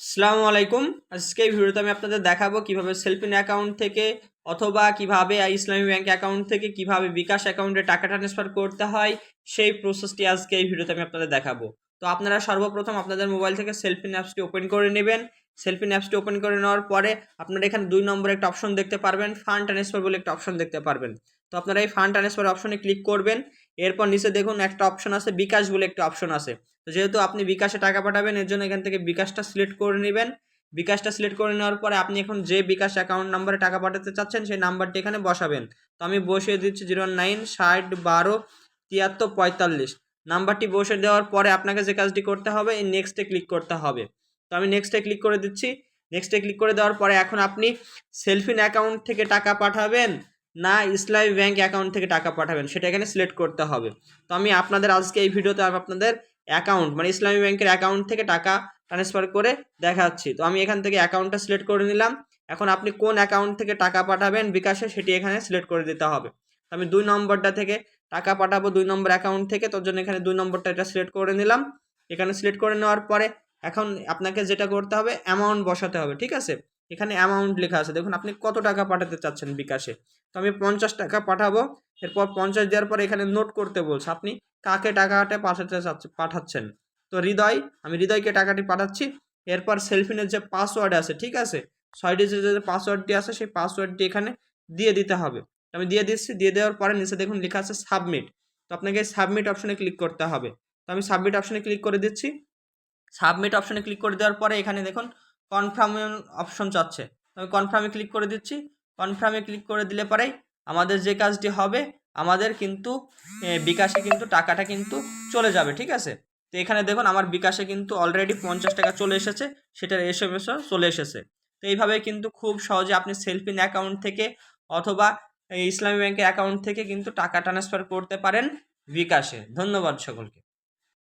আসসালামু আলাইকুম। আজকে এই ভিডিওতে আমি আপনাদের দেখাবো কীভাবে সেলফিন অ্যাকাউন্ট থেকে অথবা কীভাবে ইসলামী ব্যাংক অ্যাকাউন্ট থেকে কীভাবে বিকাশ অ্যাকাউন্টে টাকা ট্রান্সফার করতে হয়, সেই প্রসেসটি আজকে এই ভিডিওতে আমি আপনাদের দেখাবো। তো আপনারা সর্বপ্রথম আপনাদের মোবাইল থেকে সেলফিন অ্যাপসটি ওপেন করে নেবেন। সেলফিন অ্যাপসটি ওপেন করে নেওয়ার পরে আপনারা এখানে দুই নম্বরে একটা অপশন দেখতে পারবেন, ফান্ড ট্রান্সফার বলে একটা অপশন দেখতে পারবেন। তো আপনারা এই ফান্ড ট্রান্সফার অপশনে ক্লিক করবেন। এরপর নিচে দেখুন একটা অপশন আছে, বিকাশ বলে একটা অপশন আছে। তো যেহেতু আপনি বিকাশে টাকা পাঠাবেন, এর জন্য এখান থেকে বিকাশটা সিলেক্ট করে নেবেন। বিকাশটা সিলেক্ট করে নেওয়ার পরে আপনি এখন যে বিকাশ অ্যাকাউন্ট নাম্বারে টাকা পাঠাতে চাচ্ছেন, সেই নাম্বারটি এখানে বসাবেন। তো আমি বসিয়ে দিচ্ছি জিরো নাইন ষাট বারো তিয়াত্তর পঁয়তাল্লিশ। নাম্বারটি বসে দেওয়ার পরে আপনাকে যে কাজটি করতে হবে, এই নেক্সটে ক্লিক করতে হবে। তো আমি নেক্সটে ক্লিক করে দিচ্ছি। নেক্সটে ক্লিক করে দেওয়ার পরে এখন আপনি সেলফিন অ্যাকাউন্ট থেকে টাকা পাঠাবেন। না ইসলামী ব্যাংক অ্যাকাউন্ট থেকে টাকা পাঠাবেন, সেটা এখানে সিলেক্ট করতে হবে। তো আমি আপনাদের আজকে এই ভিডিওতে আমি আপনাদের অ্যাকাউন্ট মানে ইসলামী ব্যাংকের অ্যাকাউন্ট থেকে টাকা ট্রান্সফার করে দেখাচ্ছি। তো আমি এখান থেকে অ্যাকাউন্টটা সিলেক্ট করে নিলাম। এখন আপনি কোন অ্যাকাউন্ট থেকে টাকা পাঠাবেন বিকাশে, সেটি এখানে সিলেক্ট করে দিতে হবে। আমি দুই নম্বরটা থেকে টাকা পাঠাবো, দুই নম্বর অ্যাকাউন্ট থেকে তোর জন্য এখানে দুই নম্বরটা এটা সিলেক্ট করে নিলাম। এখানে সিলেক্ট করে নেওয়ার পরে এখন আপনাকে যেটা করতে হবে অ্যামাউন্ট বসাতে হবে, ঠিক আছে? এখানে অ্যামাউন্ট লেখা আছে। দেখুন, আপনি কত টাকা পাঠাতে চাচ্ছেন বিকাশে? তো আমি পঞ্চাশ টাকা পাঠাবো, এরপর পঞ্চাশ দেওয়ার পর এখানে নোট করতে বলছে, আপনি কাকে টাকাটা পাঠাতে পাঠাচ্ছেন? তো হৃদয়, আমি হৃদয়কে টাকাটি পাঠাচ্ছি, এরপর সেলফিনের যে পাসওয়ার্ড আছে, ঠিক আছে? ছয় ডিজিটের যে পাসওয়ার্ডটি আছে, সেই পাসওয়ার্ডটি এখানে দিয়ে দিতে হবে। আমি দিয়ে দিচ্ছি, দিয়ে দেওয়ার পরে নিচে দেখুন লেখা আছে সাবমিট তো আপনাকে সাবমিট অপশনে ক্লিক করতে হবে। তো আমি সাবমিট অপশনে ক্লিক করে দিচ্ছি। সাবমিট অপশনে ক্লিক করে দেওয়ার পরে এখানে দেখুন কনফার্ম অপশন চাচ্ছে। আমি কনফার্মে ক্লিক করে দিচ্ছি। কনফার্মে ক্লিক করে দিলে পরেই আমাদের যে কাজটি হবে, আমাদের কিন্তু বিকাশে কিন্তু টাকাটা কিন্তু চলে যাবে, ঠিক আছে? তো এখানে দেখুন, আমার বিকাশে কিন্তু অলরেডি পঞ্চাশ টাকা চলে এসেছে, সেটার এস এম চলে এসেছে। তো এইভাবে কিন্তু খুব সহজে আপনি সেলফিন অ্যাকাউন্ট থেকে অথবা ইসলামী ব্যাংকের অ্যাকাউন্ট থেকে কিন্তু টাকা ট্রান্সফার করতে পারেন বিকাশে। ধন্যবাদ সকলকে।